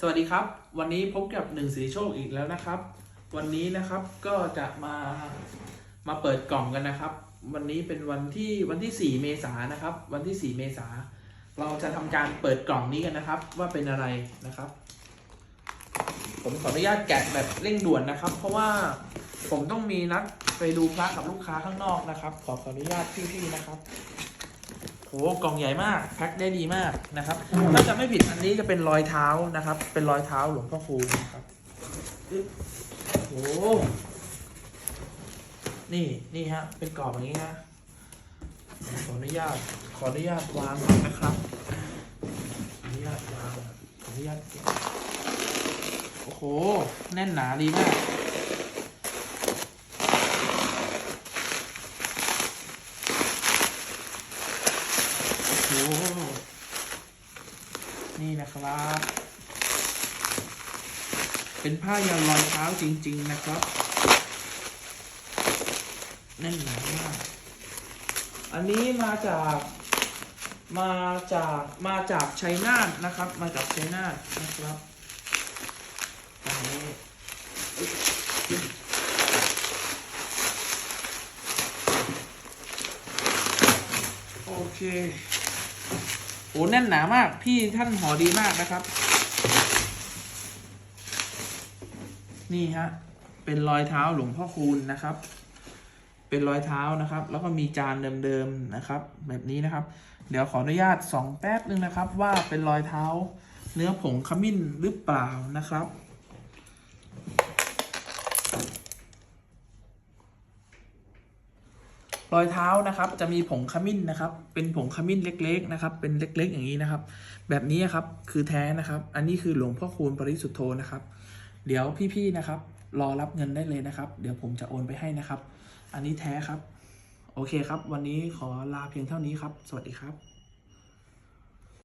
สวัสดีครับ วันนี้พบกับหนึ่งสีโชคอีกแล้วนะครับ วันนี้นะครับก็จะมามาเปิดกล่องกันนะครับ วันนี้เป็นวันที่วันที่ 4 เมษายนนะครับ วันที่ 4 เมษาเราจะทำการเปิดกล่องนี้กันนะครับ ว่าเป็นอะไรนะครับ ผมขออนุญาตแกะแบบเร่งด่วนนะครับ เพราะว่าผมต้องมีนัดไปดูพระกับลูกค้าข้างนอกนะครับ ขอขออนุญาตพี่ๆนะครับ โหกล่องใหญ่มากแพ็คได้ดีมากนะครับถ้าจะไม่ผิดอันนี้จะเป็นรอยเท้านะครับ เป็นรอยเท้าหลวงพ่อคูณนะครับอึ๊บโหนี่นี่ฮะเป็นกรอบอย่างนี้ฮะขออนุญาตขออนุญาตวางก่อนนะครับขออนุญาตวางขออนุญาตเก็บโอ้โหแน่นหนาดีมาก โอ้โห นี่นะครับ เป็นผ้ายันรอยเท้าจริง ๆ นะครับแน่นหนามาก อันนี้มาจากมาจากมาจากชัยนาทนะครับ มาจากชัยนาทนะครับอันนี้โอเค โอ้แน่นหนามาก พี่ท่านห่อดีมากนะครับ นี่ฮะ เป็นรอยเท้าหลวงพ่อคูณนะครับ เป็นรอยเท้านะครับ แล้วก็มีจานเดิมๆนะครับ แบบนี้นะครับ เดี๋ยวขออนุญาตสองแป๊บนึงนะครับ ว่าเป็นรอยเท้าเนื้อผงขมิ้นหรือเปล่านะครับ รอยเท้านะครับจะมีผงขมิ้นนะครับ เป็นผงขมิ้นเล็กๆนะครับ เป็นเล็กๆอย่างนี้นะครับ แบบนี้ครับคือแท้นะครับ อันนี้คือหลวงพ่อคูณปริสุทธโธนะครับ เดี๋ยวพี่ๆนะครับ รอรับเงินได้เลยนะครับ เดี๋ยวผมจะโอนไปให้นะครับ อันนี้แท้ครับ โอเคครับ วันนี้ขอลาเพียงเท่านี้ครับ สวัสดีครับ